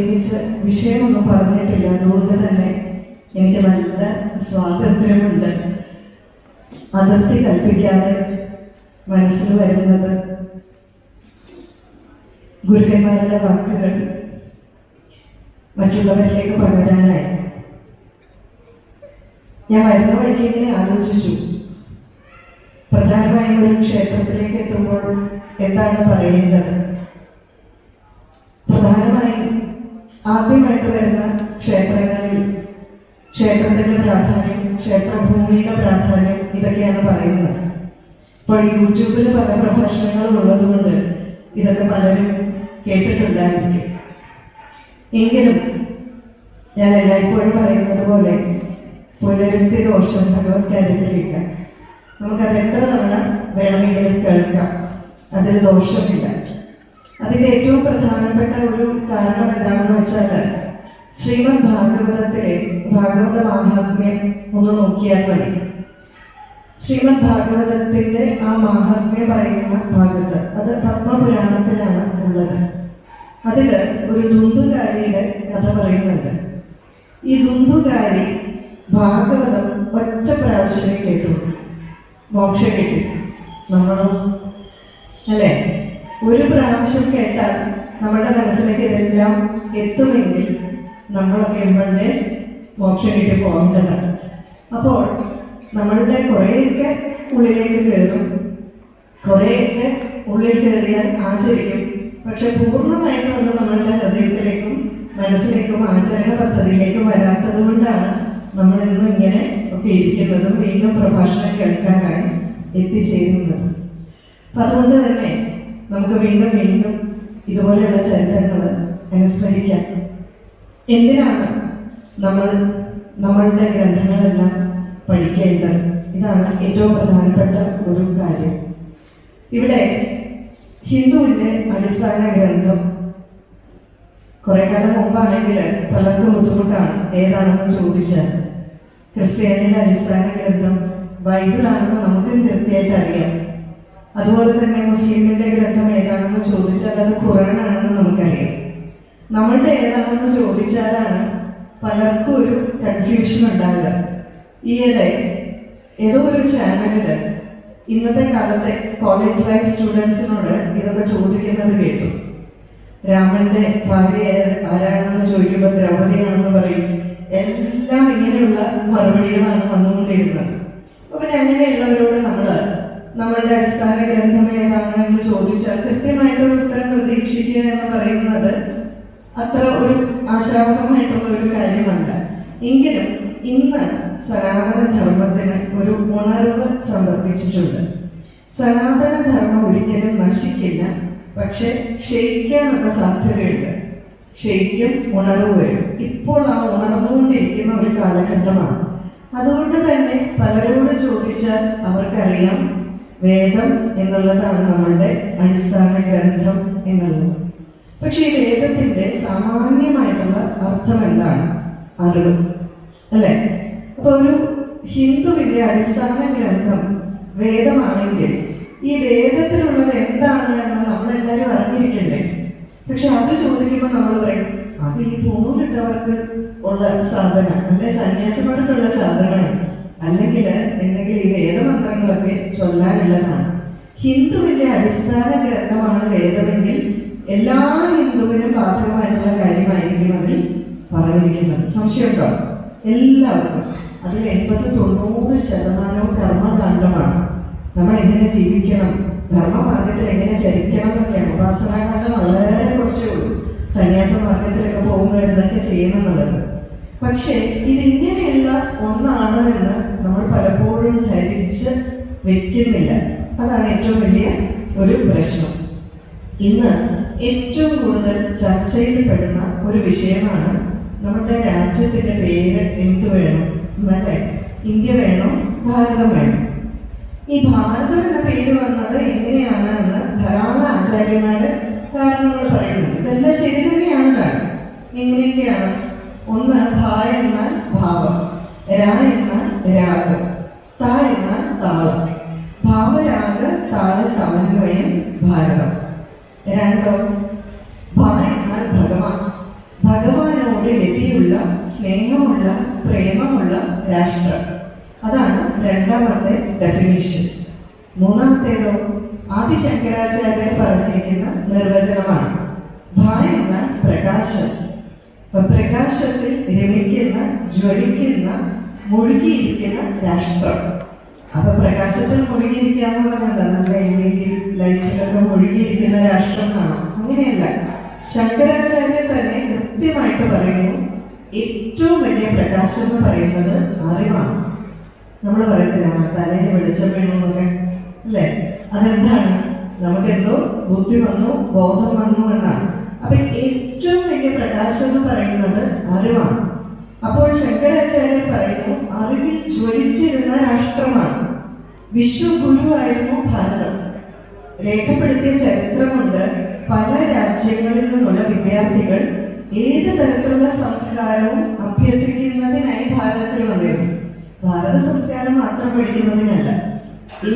പ്രത്യേകിച്ച് വിഷയമൊന്നും പറഞ്ഞിട്ടില്ല. അതുകൊണ്ട് തന്നെ എനിക്ക് നല്ല സ്വാതന്ത്ര്യമുണ്ട്. അതിർത്തി കൽപ്പിക്കാതെ മനസ്സിൽ വരുന്നത് ഗുരുക്കന്മാരുടെ വാക്കുകൾ മറ്റുള്ളവരിലേക്ക് പകരാനായി. ഞാൻ വരുന്ന വഴിക്ക് ഇങ്ങനെ ആലോചിച്ചു. പ്രധാനമായും ഒരു ക്ഷേത്രത്തിലേക്ക് എത്തുമ്പോൾ എന്താണ് പറയേണ്ടത്? പ്രധാനമായും ആദ്യമായിട്ട് വരുന്ന ക്ഷേത്രങ്ങളിൽ ക്ഷേത്രത്തിന്റെ പ്രാധാന്യം ക്ഷേത്രഭൂമിയുടെ പ്രാധാന്യം ഇതൊക്കെയാണ് പറയുന്നത്. ഇപ്പോൾ യൂട്യൂബിൽ പല പ്രഭാഷണങ്ങളും ഉള്ളതുകൊണ്ട് ഇതൊക്കെ പലരും കേട്ടിട്ടുണ്ടായിരിക്കും. എങ്കിലും ഞാൻ എല്ലായ്പ്പോഴും പറയുന്നത് പോലെ പുനരുക്തി ദോഷം ഭഗവത് കാര്യത്തിലില്ല. നമുക്കത് എത്ര തവണ വേണമെങ്കിലും കേൾക്കാം. അതിൽ ദോഷമില്ല. അതിന്റെ ഏറ്റവും പ്രധാനപ്പെട്ട ഒരു കാരണം എന്താണെന്ന് വെച്ചാൽ ശ്രീമദ് ഭാഗവതത്തിലെ ഭാഗവത മാഹാത്മ്യം ഒന്ന് നോക്കിയാൽ മതി. ശ്രീമദ് ഭാഗവതത്തിന്റെ ആ മാഹാത്മ്യം പറയുന്ന ഭാഗത്ത് അത് പത്മപുരാണത്തിലാണ് ഉള്ളത്. അതിൽ ഒരു ദുന്ദുകാരിയുടെ കഥ പറയുന്നുണ്ട്. ഈ ദുന്ദുകാരി ഭാഗവതം ഒറ്റ പ്രാവശ്യം കേട്ടു. മോക്ഷം കിട്ടി. നമ്മളും അല്ലേ? ഒരു പ്രാവശ്യം കേട്ടാൽ നമ്മുടെ മനസ്സിലേക്ക് ഇതെല്ലാം എത്തുമെങ്കിൽ നമ്മളൊക്കെ നമ്മളുടെ കിട്ടി പോകേണ്ടതാണ്. അപ്പോൾ നമ്മളുടെ കുറേയൊക്കെ ഉള്ളിലേക്ക് കയറും. കുറേയൊക്കെ ഉള്ളിൽ കയറിയാൽ ആചരിക്കും. പക്ഷെ പൂർണമായിട്ടും അത് നമ്മളുടെ ഹൃദയത്തിലേക്കും മനസ്സിലേക്കും ആചരണ പദ്ധതിയിലേക്കും വരാത്തത് കൊണ്ടാണ് നമ്മൾ ഇന്ന് ഇങ്ങനെ ഒക്കെ ഇരിക്കുന്നതും വീണ്ടും പ്രഭാഷണം കേൾക്കാനായി എത്തിച്ചേരുന്നത്. അപ്പൊ അതുകൊണ്ട് തന്നെ നമുക്ക് വീണ്ടും വീണ്ടും ഇതുപോലെയുള്ള ചരിത്രങ്ങൾ അനുസ്മരിക്കാം. എന്തിനാണ് നമ്മൾ നമ്മളുടെ ഗ്രന്ഥങ്ങളെല്ലാം പഠിക്കേണ്ടത്? ഇതാണ് ഏറ്റവും പ്രധാനപ്പെട്ട ഒരു കാര്യം. ഇവിടെ ഹിന്ദുവിന്റെ അടിസ്ഥാന ഗ്രന്ഥം കുറെ കാലം മുമ്പാണെങ്കിൽ പലർക്കും ബുദ്ധിമുട്ടാണ് ഏതാണെന്ന് ചോദിച്ചാൽ. ക്രിസ്ത്യാനിയുടെ അടിസ്ഥാന ഗ്രന്ഥം ബൈബിളാണെന്ന് നമുക്ക് കൃത്യമായിട്ട് അറിയാം. അതുപോലെ തന്നെ മുസ്ലിമിന്റെ ഗ്രന്ഥം ഏതാണെന്ന് ചോദിച്ചാൽ അത് ഖുറാനാണെന്ന് നമുക്കറിയാം. നമ്മളുടെ ഏതാണെന്ന് ചോദിച്ചാലാണ് പലർക്കും ഒരു കൺഫ്യൂഷൻ ഉണ്ടാകുക ഈയിടെ ഏതോ ഒരു ചാനലിൽ ഇന്നത്തെ കാലത്തെ കോളേജ് ലൈഫ് സ്റ്റുഡൻസിനോട് ഇതൊക്കെ ചോദിക്കുന്നത് കേട്ടു. രാമന്റെ ഭാര്യ ആരാണെന്ന് ചോദിക്കുമ്പോൾ ദ്രൗപതിയാണെന്ന് പറയും. എല്ലാം ഇങ്ങനെയുള്ള മറുപടികളാണ് വന്നുകൊണ്ടിരുന്നത്. അപ്പൊ അങ്ങനെയുള്ളവരോട് നമ്മൾ നമ്മളുടെ അടിസ്ഥാന ഗ്രന്ഥം ഏതാണ് എന്ന് ചോദിച്ചാൽ കൃത്യമായിട്ട് ഒരു ഉത്തരം പ്രതീക്ഷിക്കുക എന്ന് പറയുന്നത് അത്ര ഒരു ആശാവഹമായിട്ടുള്ള ഒരു കാര്യമല്ല. എങ്കിലും ഇന്ന് സനാതന ധർമ്മത്തിന് ഒരു ഉണർവ് സമർപ്പിച്ചിട്ടുണ്ട്. സനാതന ധർമ്മം ഒരിക്കലും നശിക്കില്ല. പക്ഷെ ക്ഷയിക്കാനുള്ള സാധ്യതയുണ്ട്. ക്ഷയിക്കും ഉണർവ് വരും. ഇപ്പോൾ ആ ഉണർന്നുകൊണ്ടിരിക്കുന്ന ഒരു കാലഘട്ടമാണ്. അതുകൊണ്ട് തന്നെ പലരോട് ചോദിച്ചാൽ അവർക്കറിയാം വേദം എന്നുള്ളതാണ് നമ്മളുടെ അടിസ്ഥാന ഗ്രന്ഥം എന്നുള്ളത്. പക്ഷെ ഈ വേദത്തിന്റെ സാമാന്യമായിട്ടുള്ള അർത്ഥം എന്താണ്? അറിവ്. അല്ലെ? അപ്പൊ ഒരു ഹിന്ദുവിന്റെ അടിസ്ഥാന ഗ്രന്ഥം വേദമാണെങ്കിൽ ഈ വേദത്തിലുള്ളത് എന്താണ് എന്ന് നമ്മളെല്ലാവരും അറിഞ്ഞിരിക്കണ്ടേ? പക്ഷെ അത് ചോദിക്കുമ്പോൾ നമ്മൾ പറയും അത് ഈ പൂണിട്ടവർക്ക് ഉള്ള സാധനം അല്ലെ സന്യാസിമാർക്കുള്ള സാധനമാണ്. അല്ലെങ്കിൽ എന്തെങ്കിലും ഈ വേദമന്ത്രങ്ങളൊക്കെ ചൊല്ലാനുള്ളതാണ്. ഹിന്ദുവിന്റെ അടിസ്ഥാന ഗ്രന്ഥമാണ് വേദമെങ്കിൽ എല്ലാ ഹിന്ദുവിനും ബാധകമായിട്ടുള്ള കാര്യമായിരിക്കും അതിൽ പറഞ്ഞിരിക്കുന്നത്. സംശയമുണ്ടോ? എല്ലാവർക്കും. അതിൽ എൺപത് തൊണ്ണൂറ് ശതമാനവും കർമ്മകാണ്ഡമാണ് നമ്മൾ എങ്ങനെ ജീവിക്കണം? ധർമ്മമാർഗത്തിൽ എങ്ങനെ ചരിക്കണം എന്നൊക്കെയാണ്. ഉപാസനാകാന്ഡം വളരെ കുറച്ചേ ഉള്ളൂ. സന്യാസ മാർഗത്തിലൊക്കെ പോകുമ്പോൾ എന്തൊക്കെ ചെയ്യണം എന്നുള്ളത്. പക്ഷേ ഇതിങ്ങനെയുള്ള ഒന്നാണ് എന്ന് നമ്മൾ പലപ്പോഴും ധരിച്ച് വെക്കുന്നില്ല. അതാണ് ഏറ്റവും വലിയ ഒരു പ്രശ്നം. ഇന്ന് ഏറ്റവും കൂടുതൽ ചർച്ച ചെയ്യപ്പെടുന്ന ഒരു വിഷയമാണ് നമ്മുടെ രാജ്യത്തിന്റെ പേര് എന്ത് വേണം എന്നല്ലേ? ഇന്ത്യ വേണോ? ഭാരതം വേണം? ഈ ഭാരതം എന്ന പേര് വന്നത് എങ്ങനെയാണ് എന്ന് ധാരാളം ആചാര്യന്മാര് കാരണങ്ങൾ പറയുന്നുണ്ട്. ഇതെല്ലാം ശരി തന്നെയാണ് കാരണം എങ്ങനെയൊക്കെയാണ് ഒന്ന് ഭ എന്നാൽ ഭാവം രാ എന്നാൽ രാഗ് ത എന്നാൽ താളം. ഭാവരാഗ താള സമന്വയം ഭാരതം. രണ്ടോ ഭ എന്നാൽ ഭഗവാൻ. ഭഗവാനോട് ഭഗ സ്നേഹമുള്ള പ്രേമമുള്ള രാഷ്ട്രം. അതാണ് രണ്ടാമത്തെ ഡെഫിനേഷൻ മൂന്നാമത്തേതോ ആദി ശങ്കരാചാര്യർ പറഞ്ഞിരിക്കുന്ന നിർവചനമാണ്. ഭ എന്നാൽ പ്രകാശം. പ്രകാശത്തിൽ രമിക്കുന്ന ജ്വലിക്കുന്ന മുഴുകിയിരിക്കുന്ന രാഷ്ട്രം. അപ്പൊ പ്രകാശത്തിൽ മുഴുകിയിരിക്കുക എന്ന് പറഞ്ഞത് നല്ല ലൈറ്റിലൊക്കെ മുഴുകിയിരിക്കുന്ന രാഷ്ട്രം എന്നാണ്. അങ്ങനെയല്ല. ശങ്കരാചാര്യ തന്നെ കൃത്യമായിട്ട് പറയുന്നു ഏറ്റവും വലിയ പ്രകാശം എന്ന് പറയുന്നത് അറിവാണ് നമ്മൾ പറയത്തില്ല തലയിൽ വെളിച്ചം വേണമെന്നൊക്കെ അല്ലേ? അതെന്താണ്? നമുക്കെന്തോ ബുദ്ധി വന്നു ബോധം വന്നു എന്നാണ്. അപ്പൊ ഏറ്റവും വലിയ പ്രകാശം എന്ന് പറയുന്നത് അറിവാണ്. അപ്പോൾ ശങ്കരാചാര്യർ പറയുന്നു അറിവിൽ ജ്വലിച്ചിരുന്ന രാഷ്ട്രമാണ്. വിശ്വഗുരുവായിരുന്നു ഭാരതം. രേഖപ്പെടുത്തിയ ചരിത്രമുണ്ട് പല രാജ്യങ്ങളിൽ നിന്നുള്ള വിദ്യാർത്ഥികൾ ഏത് തരത്തിലുള്ള സംസ്കാരവും അഭ്യസിക്കുന്നതിനായി ഭാരതത്തിൽ വന്നിരുന്നു. ഭാരത സംസ്കാരം മാത്രം പഠിക്കുന്നതിനല്ല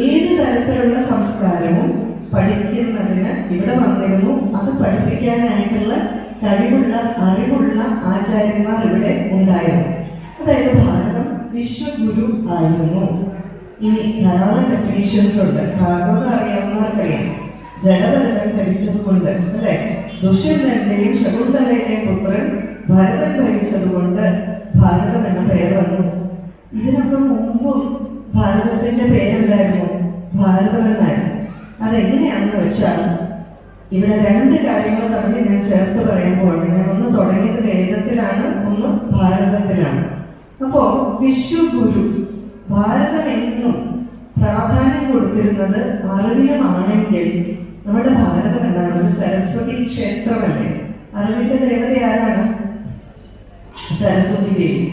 ഏത് തരത്തിലുള്ള സംസ്കാരവും പഠിക്കുന്നതിന് ഇവിടെ വന്നിരുന്നു. അത് പഠിപ്പിക്കാനായിട്ടുള്ള കഴിവുള്ള അറിവുള്ള ആചാര്യന്മാർ ഇവിടെ ഉണ്ടായിരുന്നു. അതായത് ഭാരതം വിശ്വഗുരു ആയിരുന്നു. ഇനി ധാരാളം ഡെഫിനേഷൻസ് ഉണ്ട്. ഭാഗവതം അറിയാവുന്നവർക്കറിയാം. ജഡവരണം ഭരിച്ചതുകൊണ്ട് അല്ലെ? ദുഷ്യന്തന്റെയും ശകുന്തലയുടെയും പുത്രൻ ഭരതൻ ഭരിച്ചതുകൊണ്ട് ഭാരതം എന്ന പേര് വന്നു. ഇതിനൊക്കെ മുമ്പും ഭാരതത്തിന്റെ പേരെന്തായിരുന്നു? ഭാരതം എന്നായിരുന്നു. അതെങ്ങനെയാണെന്ന് വെച്ചാൽ ഇവിടെ രണ്ട് കാര്യങ്ങൾ തമ്മിൽ ഞാൻ ചേർത്ത് പറയുമ്പോൾ ഞാൻ ഒന്ന് തുടങ്ങിയത് വേദത്തിലാണ് ഒന്ന് ഭാരതത്തിലാണ്. അപ്പോ വിശ്വഗുരു ഭാരതം എന്നും പ്രാധാന്യം കൊടുത്തിരുന്നത് അറിവിനുമാണെങ്കിൽ നമ്മുടെ ഭാരതം എന്താണ്? ഒരു സരസ്വതി ക്ഷേത്രമല്ലേ? അറിവിന്റെ ദേവത ആരാണ് സരസ്വതി ദേവി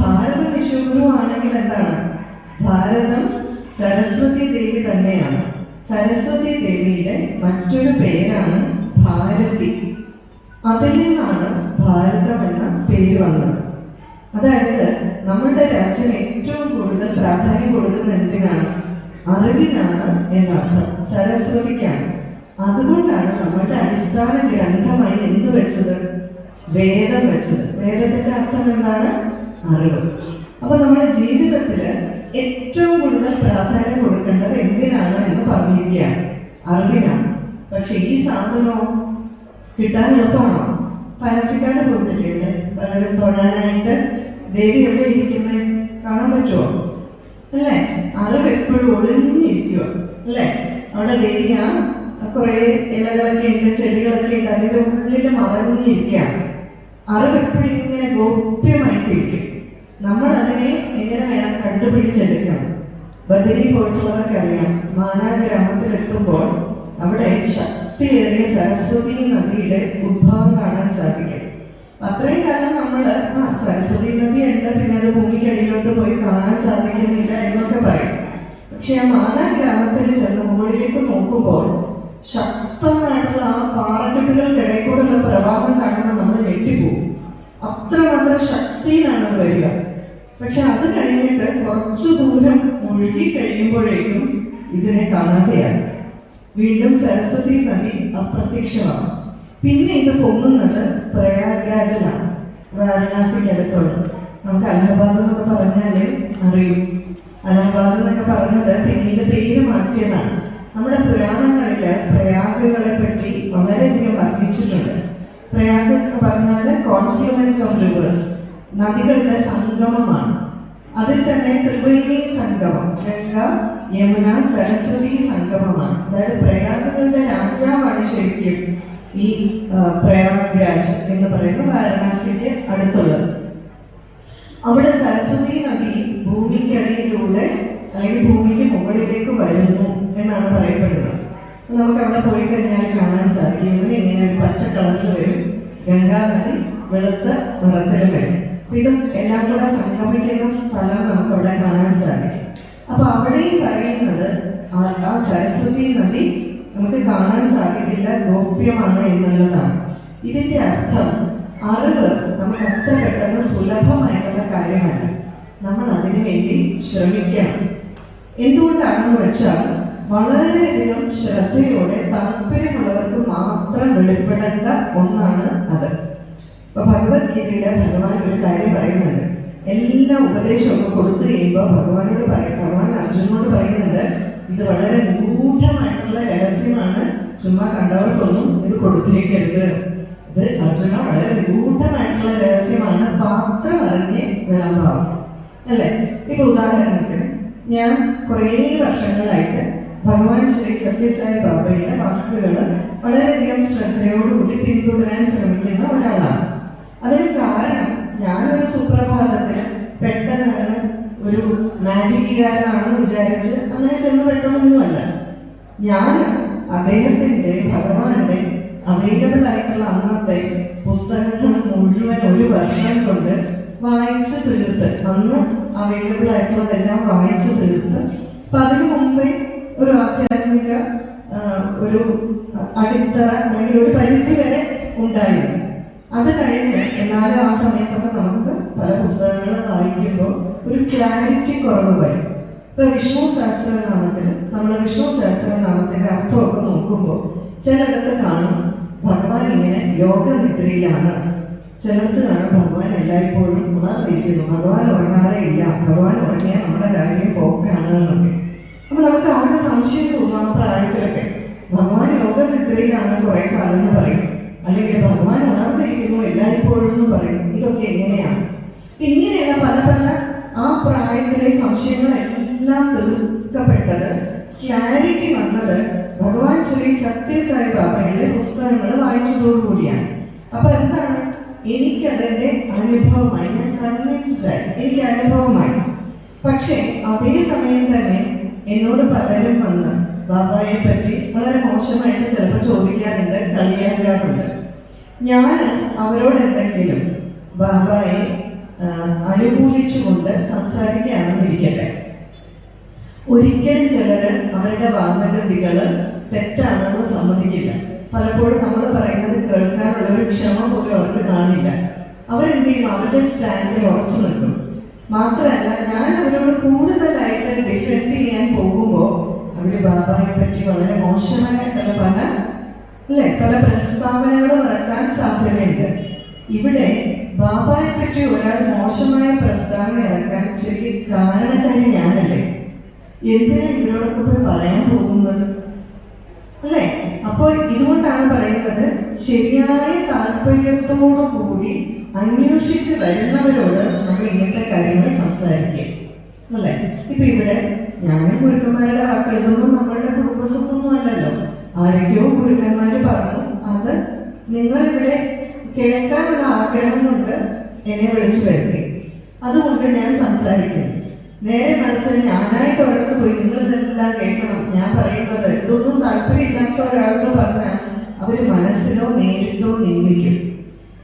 ഭാരതം വിശ്വഗുരു ആണെങ്കിൽ എന്താണ്? ഭാരതം സരസ്വതി ദേവി തന്നെയാണ്. സരസ്വതി ദേവിയുടെ മറ്റൊരു പേരാണ് ഭാരതി. അതിൽ നിന്നാണ് ഭാരതം എന്ന പേര് വന്നത്. അതായത് നമ്മളുടെ രാജ്യം ഏറ്റവും കൂടുതൽ പ്രാധാന്യം കൊടുക്കുന്ന എന്തിനാണ്? അറിവിനാണ് എന്നർത്ഥം സരസ്വതിക്കാണ്. അതുകൊണ്ടാണ് നമ്മളുടെ അടിസ്ഥാന ഗ്രന്ഥമായി എന്ത് വെച്ചത്? വേദം വെച്ചത്. വേദത്തിന്റെ അർത്ഥം എന്താണ്? അറിവ്. അപ്പൊ നമ്മുടെ ജീവിതത്തിൽ ഏറ്റവും കൂടുതൽ പ്രാധാന്യം കൊടുക്കേണ്ടത് എന്തിനാണ് എന്ന് പറഞ്ഞിരിക്കുകയാണ്. അറിവിനാണ്. പക്ഷെ ഈ സാധനമോ കിട്ടാൻ എളുപ്പമാണോ? പനച്ചിക്കാട് പോയിട്ടില്ലേ പലരും തൊഴാനായിട്ട് ദേവി എവിടെ ഇരിക്കുന്നത് കാണാൻ പറ്റുമോ അല്ലേ? അറിവ് എപ്പോഴും ഒളിഞ്ഞിരിക്കുക അല്ലേ? അവിടെ ദേവി ആ കുറെ ഇലകളൊക്കെ ഉണ്ട് ചെടികളൊക്കെ ഉണ്ട്. അതിന്റെ ഉള്ളിൽ മറഞ്ഞിരിക്കുകയാണ് അറിവ് എപ്പോഴും ഇങ്ങനെ ഗോപ്യമായിട്ടിരിക്കും. നമ്മൾ അതിനെ എങ്ങനെ വേണം കണ്ടുപിടിച്ചെടുക്കണം ബദരി പോയിട്ടുള്ളവർക്കറിയാം മാനാ ഗ്രാമത്തിലെത്തുമ്പോൾ അവിടെ ശക്തിയേറിയ സരസ്വതി നദിയുടെ ഉദ്ഭവം കാണാൻ സാധിക്കും. അത്രയും കാലം നമ്മൾ ആ സരസ്വതി നദി ഉണ്ട് പിന്നെ അത് ഭൂമിക്കടിയിലോട്ട് പോയി കാണാൻ സാധിക്കുന്നില്ല എന്നൊക്കെ പറയും. പക്ഷെ ആ മാനാ ഗ്രാമത്തിൽ ചെന്ന് മുകളിലേക്ക് നോക്കുമ്പോൾ ശക്തമായിട്ടുള്ള ആ പാറക്കെട്ടുകൾക്കിടയിൽ കൂടെയുള്ള പ്രവാഹം കാണുമ്പോൾ നമ്മൾ ഞെട്ടിപ്പോകും. അത്ര നല്ല ശക്തിയിലാണ് വരിക. പക്ഷെ അത് കഴിഞ്ഞിട്ട് കുറച്ചു ദൂരം ഒഴുകി കഴിയുമ്പോഴേക്കും ഇതിനെ കാണാതെയായി വീണ്ടും സരസ്വതി നദി അപ്രത്യക്ഷമാണ്. പിന്നെ ഇത് പൊങ്ങുന്നത് പ്രയാഗ്രാജിലാണ് വാരണാസിക്കടുത്തുള്ള നമുക്ക് അലഹബാദ് എന്നൊക്കെ പറഞ്ഞാൽ അറിയും. അലഹബാദ് എന്നൊക്കെ പറഞ്ഞത് പിന്നീട് പേര് മാറ്റിയതാണ്. നമ്മുടെ പുരാണങ്ങളിൽ പ്രയാഗുകളെ പറ്റി വളരെയധികം വർണിച്ചിട്ടുണ്ട്. പ്രയാഗ് എന്ന് പറഞ്ഞാൽ കോൺഫ്ലുവൻസ് ഓഫ് റിവേഴ്സ് നദികളുടെ സംഗമമാണ്. അതിൽ തന്നെ ത്രിവേണി സംഗമം ഗംഗ യമുന സരസ്വതി സംഗമമാണ്. അതായത് പ്രയാഗങ്ങളുടെ രാജാവാണ് ശരിക്കും ഈ പ്രയാഗ്രാജ് എന്ന് പറയുന്ന വാരണാസിക്ക് അടുത്തുള്ളത്. അവിടെ സരസ്വതി നദി ഭൂമിക്കടിയിലൂടെ അല്ലെങ്കിൽ ഭൂമിക്ക് മുകളിലേക്ക് വരുന്നു എന്നാണ് പറയപ്പെടുന്നത്. നമുക്ക് അവിടെ പോയി കഴിഞ്ഞാൽ കാണാൻ സാധിക്കും. ഇങ്ങനെ ഒരു പച്ച കളറിൽ വരും. ഗംഗാ നദി വെളുത്ത നിറത്തിൽ വരും. ഇതും എല്ലാം കൂടെ സംഗമിക്കുന്ന സ്ഥലം നമുക്ക് അവിടെ കാണാൻ സാധിക്കും. അപ്പൊ അവിടെയും പറയുന്നത് ആ- സരസ്വതി നദി നമുക്ക് കാണാൻ സാധിക്കില്ല ഗോപ്യമാണ് എന്നുള്ളതാണ്. ഇതിന്റെ അർത്ഥം അറിവ് നമുക്ക് അത്ര പെട്ടെന്ന് സുലഭമായിട്ടുള്ള കാര്യമല്ല. നമ്മൾ അതിനു വേണ്ടി ശ്രമിക്കണം. എന്തുകൊണ്ടാണെന്ന് വെച്ചാൽ വളരെയധികം ശ്രദ്ധയോടെ താല്പര്യമുള്ളവർക്ക് മാത്രം വെളിപ്പെടേണ്ട ഒന്നാണ് അത്. അപ്പൊ ഭഗവത്ഗീതയിലെ ഭഗവാൻ ഒരു കാര്യം പറയുന്നുണ്ട്. എല്ലാ ഉപദേശമൊക്കെ കൊടുത്തു കഴിയുമ്പോൾ ഭഗവാനോട് പറയും. ഭഗവാൻ അർജുനോട് പറയുന്നുണ്ട് ഇത് വളരെ നിഗൂഢമായിട്ടുള്ള രഹസ്യമാണ്. ചുമ്മാ കണ്ടവർക്കൊന്നും ഇത് കൊടുത്തിരിക്കരുത്. ഇത് അർജുന വളരെ നിഗൂഢമായിട്ടുള്ള രഹസ്യമാണ്. പാത്രം അറിഞ്ഞ് വിളമ്പാവും അല്ലേ? ഇപ്പൊ ഉദാഹരണത്തിന് ഞാൻ കുറേ വർഷങ്ങളായിട്ട് ഭഗവാൻ ശ്രീ സത്യസായി ബാബയുടെ വാക്കുകൾ വളരെയധികം ശ്രദ്ധയോടുകൂടി പിന്തുടരാൻ ശ്രമിക്കുന്ന ഒരാളാണ്. അതിന് കാരണം. ഞാനൊരു സുപ്രഭാതത്തിൽ പെട്ടെന്നാണ് ഒരു മാജിക്കുകാരനാണെന്ന് വിചാരിച്ച് അങ്ങനെ ചെന്ന് പെട്ടെന്നൊന്നുമല്ല ഞാൻ അദ്ദേഹത്തിന്റെ ഭഗവാന്റെ അവൈലബിൾ ആയിട്ടുള്ള അന്നത്തെ പുസ്തകങ്ങൾ മുഴുവൻ ഒരു വർഷം കൊണ്ട് വായിച്ച് തീർത്ത് അന്ന് അവൈലബിൾ ആയിട്ടുള്ളതെല്ലാം വായിച്ച് തീർത്ത് അപ്പൊ അതിനു മുമ്പേ ഒരു ആധ്യാത്മിക ഒരു അടിത്തറ അല്ലെങ്കിൽ ഒരു പരിധി വരെ ഉണ്ടായിരുന്നു. അത് കഴിഞ്ഞ് എന്നാലും ആ സമയത്തൊക്കെ നമുക്ക് പല പുസ്തകങ്ങളും വായിക്കുമ്പോൾ ഒരു ക്ലാരിറ്റി കുറവ് വരും. ഇപ്പൊ വിഷ്ണു സഹസ്രനാമത്തിൽ നമ്മൾ വിഷ്ണു സഹസ്രനാമത്തിന്റെ അർത്ഥമൊക്കെ നോക്കുമ്പോൾ ചിലയിടത്ത് കാണും ഭഗവാൻ ഇങ്ങനെ യോഗ നിദ്രയിലാണ് ചിലർക്ക് കാണും ഭഗവാൻ എല്ലായ്പ്പോഴും ഉണർന്നിരിക്കുന്നു. ഭഗവാൻ ഉറങ്ങാതെ ഇല്ല. ഭഗവാൻ ഉറങ്ങിയാൽ നമ്മുടെ കാര്യം പോക്കാണ് എന്നൊക്കെ. അപ്പൊ നമുക്ക് ആകെ സംശയം തോന്നാം പ്രായത്തിലൊക്കെ. ഭഗവാൻ യോഗ നിദ്രയിലാണ് കുറെ കാലം എന്ന് പറയും. അല്ലെങ്കിൽ ഭഗവാൻ ഉണർന്നിരിക്കുന്നു എല്ലായ്പ്പോഴും എന്ന് പറയും ഇതൊക്കെ എങ്ങനെയാണ് ഇങ്ങനെയുള്ള പല പല ആ പ്രായത്തിലെ സംശയങ്ങളെല്ലാം തീർക്കപ്പെട്ടത് ക്ലാരിറ്റി വന്നത് ഭഗവാൻ ശ്രീ സത്യസായി ബാബയുടെ പുസ്തകങ്ങൾ വായിച്ചതോടുകൂടിയാണ് അപ്പൊ എന്താണ്? എനിക്കതിന്റെ അനുഭവമായി ഞാൻ കൺവിൻസ്ഡ് ആയി എനിക്ക് അനുഭവമായി. പക്ഷേ അതേ സമയം തന്നെ എന്നോട് പലരും വന്ന് ബാബായെ പറ്റി വളരെ മോശമായിട്ട് ചിലപ്പോൾ ചോദിക്കാറുണ്ട് കളിയാക്കാറുണ്ട്. ഞാൻ അവരോട് എന്തെങ്കിലും ബാബായെ അനുകൂലിച്ചുകൊണ്ട് സംസാരിക്കുകയാണെന്നിരിക്കട്ടെ. ഒരിക്കലും ചിലർ അവരുടെ വാദഗതികൾ തെറ്റാണെന്ന് സമ്മതിക്കില്ല. പലപ്പോഴും നമ്മൾ പറയുന്നത് കേൾക്കാനുള്ള ഒരു ക്ഷമ പോലും അവർക്ക് കാണില്ല. അവരെന്ത് ചെയ്യും അവരുടെ സ്റ്റാൻഡിൽ ഉറച്ചു നിൽക്കും. മാത്രമല്ല ഞാൻ അവരോട് കൂടുതലായിട്ട് ഡിഫെൻഡ് ചെയ്യാൻ പോകുമ്പോൾ അവർ ബാബായെ പറ്റി വളരെ മോശമായിട്ടുള്ള പല അല്ലെ? പല പ്രസ്താവനകളും നടക്കാൻ സാധ്യതയുണ്ട്. ഇവിടെ ബാബായെ പറ്റി ഒരാൾ മോശമായ പ്രസ്താവന ഇറക്കാൻ ചെറിയ കാരണക്കാരി ഞാനല്ലേ? എന്തിനാ ഇവരോടൊക്കെ പോയി പറയാൻ പോകുന്നത്? അല്ലേ? അപ്പോൾ ഇതുകൊണ്ടാണ് പറയുന്നത് ശരിയായ താല്പര്യത്തോടു കൂടി അന്വേഷിച്ച് വരുന്നവരോട് നമ്മൾ ഇങ്ങനത്തെ കാര്യങ്ങൾ സംസാരിക്കും അല്ലേ? ഇപ്പൊ ഇവിടെ ഞാനും ഗുരുക്കന്മാരുടെ വാക്കുകൾ ഇതൊന്നും നമ്മളുടെ കുടുംബസ്വത്തൊന്നും അല്ലല്ലോ. ആരൊക്കെയോ ഗുരുക്കന്മാര് പറഞ്ഞു അത് നിങ്ങളിവിടെ കേൾക്കാനുള്ള ആഗ്രഹം കൊണ്ട് എന്നെ വിളിച്ചു വരുത്തി. അതുകൊണ്ട് ഞാൻ സംസാരിക്കും. നേരെ മറിച്ച് ഞാനായിട്ട് ഒരിടത്ത് പോയി നിങ്ങൾ ഇതെല്ലാം കേൾക്കണം. ഞാൻ പറയുന്നത് ഇതൊന്നും താല്പര്യമില്ലാത്ത ഒരാളോട് പറഞ്ഞാൽ അവർ മനസ്സിലോ നേരിട്ടോ നിന്ദിക്കും.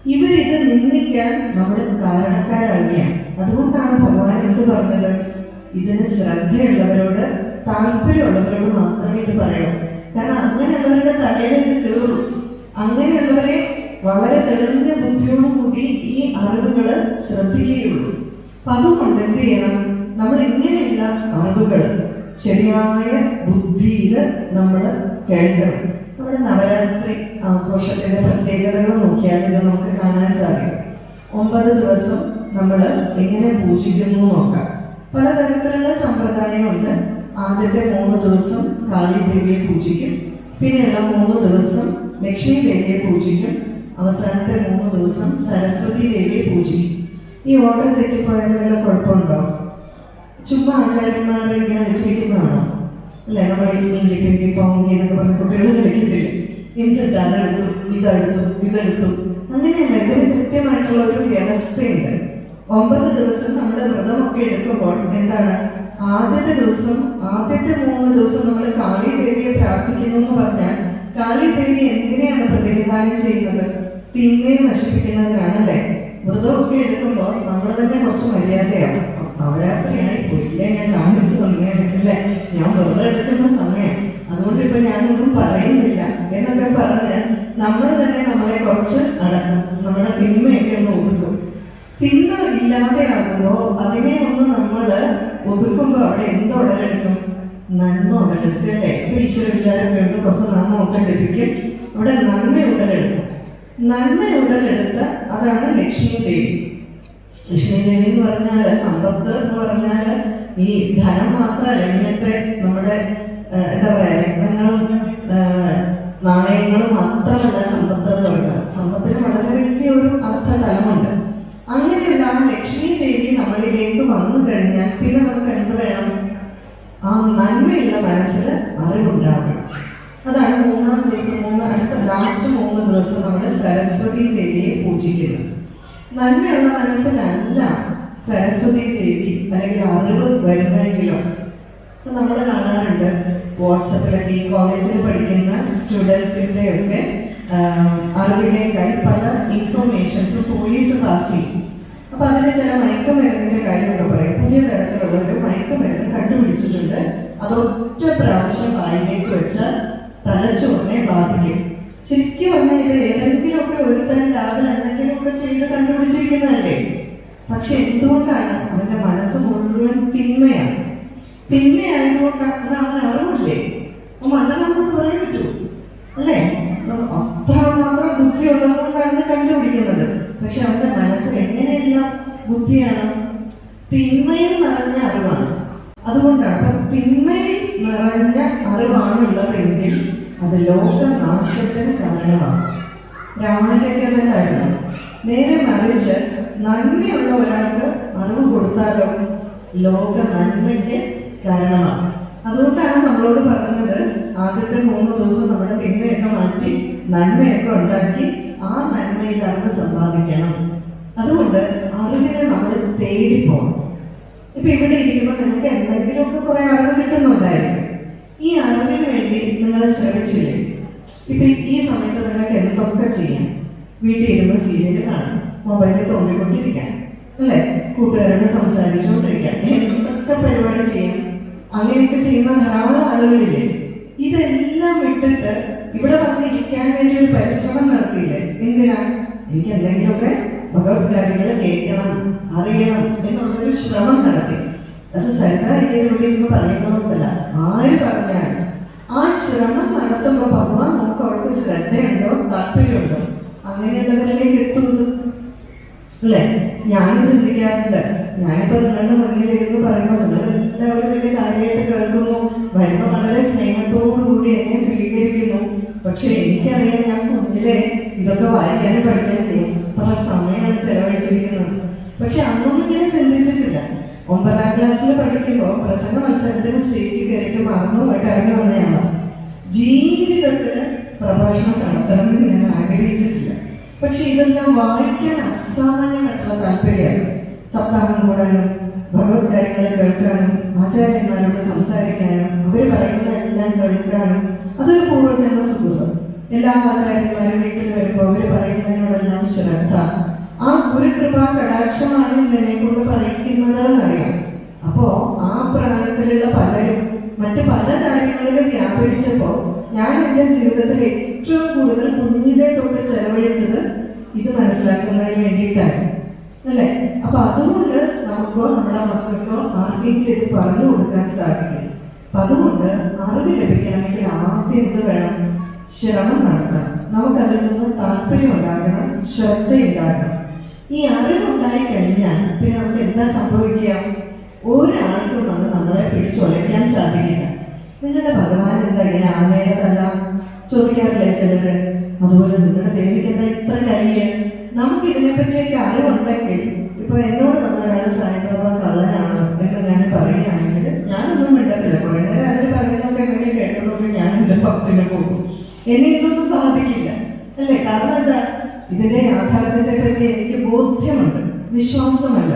ഇവരിത് നിന്ദിക്കാൻ നമ്മൾ കാരണക്കാരാകുകയാണ് അതുകൊണ്ടാണ് ഭഗവാൻ എന്ത് പറഞ്ഞത്? ഇതിന് ശ്രദ്ധയുള്ളവരോട് താല്പര്യമുള്ളവരോട് മാത്രമേ ഇത് പറയൂ. കാരണം അങ്ങനെയുള്ളവരുടെ തലയിൽ ഇത് കയറും അങ്ങനെയുള്ളവരെ വളരെ തെളിഞ്ഞ ബുദ്ധിയോടുകൂടി ഈ അറിവുകൾ ശ്രദ്ധിക്കുകയുള്ളൂ. അപ്പൊ അതുകൊണ്ട് എന്ത് ചെയ്യണം? നമ്മൾ ഇങ്ങനെയുള്ള അറിവുകൾ ശരിയായ ബുദ്ധിയിൽ നമ്മൾ കേൾക്കണം. നമ്മുടെ നവരാത്രി ആഘോഷത്തിന്റെ പ്രത്യേകതകൾ നോക്കിയാൽ ഇത് നമുക്ക് കാണാൻ സാധിക്കും. ഒമ്പത് ദിവസം നമ്മൾ എങ്ങനെ പൂജിക്കുന്നു നോക്കാം. പലതരത്തിലുള്ള സമ്പ്രദായമുണ്ട് ആദ്യത്തെ മൂന്ന് ദിവസം കാളി ദേവിയെ പൂജിക്കും. പിന്നെയുള്ള മൂന്ന് ദിവസം ലക്ഷ്മി ദേവിയെ പൂജിക്കും. അവസാനത്തെ മൂന്ന് ദിവസം സരസ്വതി ദേവിയെ പൂജിക്കും. ഈ ഓർഡർ തെറ്റിപ്പോയാൽ കുഴപ്പമുണ്ടോ? ചുമ്മാ ആചാര്യന്മാരെ ഇങ്ങനെ വെച്ചിരിക്കുന്നതാണോ? അല്ലെ? നമ്മൾ ഇനി മിങ്കി പോങ്ങി എന്നൊക്കെ പറഞ്ഞ കുട്ടികൾ കളിക്കത്തില്ല എന്തിട്ട് അതെടുത്തു? ഇതെടുത്തു? ഇതെടുത്തു? അങ്ങനെയല്ല ഇതിന് കൃത്യമായിട്ടുള്ള ഒരു വ്യവസ്ഥയുണ്ട്. ഒമ്പത് ദിവസം നമ്മൾ വ്രതമൊക്കെ എടുക്കുമ്പോൾ എന്താണ്? ആദ്യത്തെ ദിവസം ആദ്യത്തെ മൂന്ന് ദിവസം നമ്മൾ കാളി ദേവിയെ പ്രാർത്ഥിക്കുന്നു എന്ന് പറഞ്ഞാൽ കാളി ദേവി എന്തിനെയാണ് പ്രതിനിധാനം ചെയ്യുന്നത്? തിന്മയെ നശിപ്പിക്കുന്നതിനാണ് അല്ലേ വ്രതമൊക്കെ എടുക്കുമ്പോൾ നമ്മൾ തന്നെ കുറച്ച് മര്യാദയാണ്. നവരാത്രിയായി പോയില്ലേ? ഞാൻ കാണിച്ചു തന്നെ അല്ലേ? ഞാൻ വ്രതം എടുക്കുന്ന സമയം. അതുകൊണ്ട് ഇപ്പൊ ഞാനൊന്നും പറയുന്നില്ല. എന്നൊക്കെ പറഞ്ഞ് നമ്മൾ തന്നെ നമ്മളെ കുറച്ച് അടക്കും. നമ്മുടെ തിന്മയൊക്കെ ഒന്ന് ഒതുക്കുമ്പോൾ അവിടെ എന്ത് ഉടലെടുക്കും നന്മ ഉടലെടുക്കും അല്ലേ? ഇപ്പൊ ഈശ്വര വിചാരം വേണ്ട കുറച്ച് നന്മ ഒക്കെ ജപിക്കും അവിടെ നന്മ ഉടലെടുക്കും നന്മ ഉടലെടുത്ത് അതാണ് ലക്ഷ്മി ദേവി ലക്ഷ്മി ദേവി എന്ന് പറഞ്ഞാൽ സമ്പത്ത് എന്ന് പറഞ്ഞാൽ ഈ ധനം മാത്രമല്ല ഇങ്ങനത്തെ നമ്മുടെ എന്താ പറയാ രക്തങ്ങളും നാണയങ്ങളും മാത്രമല്ല സമ്പത്ത് എന്ന് പറയുന്നത്. സമ്പത്തിന് വളരെ വലിയൊരു അർത്ഥതലമുണ്ട് അർത്ഥ ആ ലക്ഷ്മി ദേവി നമ്മളിലേക്ക് വന്നു കഴിഞ്ഞാൽ പിന്നെ നമുക്ക് എന്ത് വേണം? ആ നന്മയുള്ള മനസ്സിൽ അറിവുണ്ടാകണം. അതാണ് മൂന്നാം ദിവസം മൂന്ന് അടുത്ത ലാസ്റ്റ് മൂന്ന് ദിവസം നമ്മൾ സരസ്വതി ദേവിയെ പൂജിക്കുന്നത്. നന്മയുള്ള മനസ്സിലല്ല സരസ്വതി ദേവി അല്ലെങ്കിൽ അറിവ് വരുന്നെങ്കിലോ നമ്മൾ കാണാറുണ്ട് വാട്സപ്പിലൊക്കെ ഈ കോളേജിൽ പഠിക്കുന്ന സ്റ്റുഡൻസിന്റെ ഒക്കെ അറിവിലേക്കായി പല ഇൻഫർമേഷൻസ് പോലീസ് പാസ് ചെയ്യും. അപ്പൊ അതിൽ ചില മയക്കുമരുന്നിന്റെ കാര്യമൊക്കെ പറയും. പുതിയ തരത്തിലുള്ള ഒരു മയക്കുമരുന്ന് കണ്ടുപിടിച്ചിട്ടുണ്ട്. അത് ഒറ്റ പ്രാവശ്യം വായിലേക്ക് വെച്ച് തലച്ചോറിനെ ബാധിക്കും. ശരിക്കും പറഞ്ഞാൽ ഇത് ഏതെങ്കിലുമൊക്കെ ഒരു തന്നെ ലാബിൽ എന്തെങ്കിലുമൊക്കെ ചെയ്ത് കണ്ടുപിടിച്ചിരിക്കുന്നതല്ലേ? പക്ഷെ എന്തുകൊണ്ടാണ്? അവന്റെ മനസ്സ് മുഴുവൻ തിന്മയാണ്. തിന്മയായതുകൊണ്ടാണ് അവന് അറിവില്ലേ? അപ്പൊ മണ്ഡലം പറയാൻ പറ്റൂ അല്ലേ? അത്ര മാത്രം ബുദ്ധി ഉള്ളതുകൊണ്ടാണ് ഇത് കണ്ടുപിടിക്കുന്നത്. പക്ഷെ അവരുടെ മനസ്സ് എങ്ങനെയെല്ലാം ബുദ്ധിയാണ്? തിന്മയിൽ നിറഞ്ഞ അറിവാണ്. അതുകൊണ്ടാണ്. അപ്പൊ തിന്മയിൽ നിറഞ്ഞ അറിവാണ് ഉള്ളതെങ്കിൽ അത് ലോകനാശത്തിന് കാരണമാണ്. രാവണനൊക്കെ അതല്ലായിരുന്നു നേരെ മറിച്ച് നന്മയുള്ള ഒരാൾക്ക് അറിവ് കൊടുത്താലോ ലോക നന്മയ്ക്ക് കാരണമാണ്. അതുകൊണ്ടാണ് നമ്മളോട് പറഞ്ഞത് ആദ്യത്തെ മൂന്ന് ദിവസം നമ്മുടെ തിന്മയൊക്കെ മാറ്റി നന്മയൊക്കെ ഉണ്ടാക്കി ആ നന്മയിൽ അറിവ് സമ്പാദിക്കണം. അതുകൊണ്ട് അറിവിനെ നമ്മൾ തേടി പോകണം ഇപ്പൊ ഇവിടെ ഇരിക്കുമ്പോൾ നിങ്ങൾക്ക് എന്തെങ്കിലുമൊക്കെ കുറെ അറിവ് കിട്ടുന്നുണ്ടായിരിക്കും ഈ അറിവിന് വേണ്ടി നിങ്ങൾ ശ്രമിച്ചില്ലേ? ഇപ്പൊ ഈ സമയത്ത് നിങ്ങൾക്ക് എന്തൊക്കെ ചെയ്യാം? വീട്ടിൽ ഇരുന്ന് സീരിയൽ കാണാം മൊബൈലിൽ തോന്നിക്കൊണ്ടിരിക്കാൻ അല്ലെ? കൂട്ടുകാരോട് സംസാരിച്ചുകൊണ്ടിരിക്കാം. എന്തൊക്കെ പരിപാടി ചെയ്യാം? അങ്ങനെയൊക്കെ ചെയ്യുന്ന ധാരാളം ആളുകളില്ലേ? ഇതെല്ലാം വിട്ടിട്ട് ഇവിടെ വന്ന് ഇരിക്കാൻ വേണ്ടി ഒരു പരിശ്രമം നടത്തിയില്ലേ? എന്തിനാണ് എനിക്ക് എന്തെങ്കിലുമൊക്കെ ഭഗവത് കാര്യങ്ങൾ കേൾക്കണം അറിയണം എന്നുള്ളൊരു ശ്രമം നടത്തി. അത് സരിതാരികയിലൂടെ ഇന്ന് പറയുന്നതല്ല ആര് പറഞ്ഞാൽ ആ ശ്രമം നടത്തുമ്പോൾ ഭഗവാൻ നമുക്ക് അവർക്ക് ശ്രദ്ധയുണ്ടോ താല്പര്യമുണ്ടോ? അങ്ങനെയുള്ളവരിലേക്ക് എത്തുന്നു. അല്ലേ? ഞാനും ചിന്തിക്കാറുണ്ട്. ഞാനിപ്പോ നിങ്ങളുടെ മുന്നിലിരുന്ന് പറയുമ്പോൾ നിങ്ങളെല്ലാവരും വലിയ കാര്യമായിട്ട് കേൾക്കുന്നു. വരുമ്പോൾ വളരെ സ്നേഹത്തോടു കൂടി എന്നെ സ്വീകരിക്കുന്നു. പക്ഷെ എനിക്കറിയാം ഞാൻ മുന്നിലെ ഇതൊക്കെ വായിക്കാനും പഠിക്കാനും എത്ര സമയമാണ് ചെലവഴിച്ചിരിക്കുന്നത്. പക്ഷെ അന്നൊന്നും ഇങ്ങനെ ചിന്തിച്ചിട്ടില്ല. ഒമ്പതാം ക്ലാസ്സിൽ പഠിക്കുമ്പോൾ പ്രസംഗ മത്സരത്തിന് സ്റ്റേജിൽ കയറിയിട്ട് മറന്നുമായിട്ട് ഇറങ്ങി വന്നതാണ് ജീവിതത്തിൽ പ്രഭാഷണം നടത്തണമെന്ന് ഞാൻ ആഗ്രഹിച്ചിട്ടില്ല. പക്ഷെ ഇതെല്ലാം വായിക്കാൻ അസാധാരണമായിട്ടുള്ള താല്പര്യമാണ് സപ്താഹം കൂടാനും ഭഗവത് കാര്യങ്ങൾ കേൾക്കാനും ആചാര്യന്മാരോട് സംസാരിക്കാനും അവർ പറയുന്ന എല്ലാം കേൾക്കാനും അതൊരു പൂർവജന്മ സുഹൃതം എല്ലാ ആചാര്യന്മാരും വീട്ടിൽ വരുമ്പോൾ അവർ പറയുന്നതിനോടെല്ലാം ശ്രദ്ധ. ആ ഗുരുകൃപ കടാക്ഷമാണ് എന്നെ കൊണ്ട് പറയിക്കുന്നത് എന്നറിയാം അപ്പോ ആ പ്രായത്തിലുള്ള പലരും മറ്റ് പല കാര്യങ്ങളിലും വ്യാപരിച്ചപ്പോ ഞാൻ എന്റെ ജീവിതത്തിൽ ഏറ്റവും കൂടുതൽ കുഞ്ഞിലെ തൊട്ട് ചെലവഴിച്ചത് ഇത് മനസ്സിലാക്കുന്നതിന് വേണ്ടിയിട്ടാണ്. അല്ലേ? അപ്പൊ അതുകൊണ്ട് നമുക്കോ നമ്മുടെ മക്കൾക്കോ ആർക്കെങ്കിലും ഇത് പറഞ്ഞു കൊടുക്കാൻ സാധിക്കും. അപ്പൊ അതുകൊണ്ട് അറിവ് ലഭിക്കണമെങ്കിൽ ആദ്യം എന്ത് വേണം? ശ്രമം നടത്തണം. നമുക്കതിൽ നിന്ന് താല്പര്യം ഉണ്ടാകണം ശ്രദ്ധ ഉണ്ടാകണം. ഈ അറിവുണ്ടായി കഴിഞ്ഞാൽ പിന്നെ നമുക്ക് എന്താ സംഭവിക്കുക? ഒരാൾക്കും അത് നമ്മളെ പിടിച്ചുലയ്ക്കാൻ സാധിക്കില്ല. നിങ്ങളുടെ ഭഗവാൻ എന്താ ഇങ്ങനെ ആനയുടെ തല്ല ചോദിക്കാറില്ലേ ചിലര്? അതുപോലെ നിങ്ങളുടെ ദേവിക്ക് എന്താ ഇത്ര കയ്യ്? നമുക്ക് ഇതിനെപ്പറ്റിയൊക്കെ അറിവുണ്ടെങ്കിൽ ഇപ്പൊ എന്നോട് വന്നൊരാൾ സായിബാബ കള്ളനാണ് എന്ന് ഞാൻ പറയുകയാണെങ്കിൽ ഞാനൊന്നും മിണ്ടത്തില്ല. കുറെ നേരം അവർ പറയുന്നതൊക്കെ എന്തെങ്കിലും കേട്ടതൊക്കെ ഞാൻ എന്റെ പപ്പിന് പോകും. എന്നെ ഇതൊന്നും ബാധിക്കില്ല. അല്ലേ? കാരണം എന്താ? ഇതിന്റെ യാഥാർത്ഥ്യത്തെ പറ്റി എനിക്ക് ബോധ്യമുണ്ട്. വിശ്വാസമല്ല.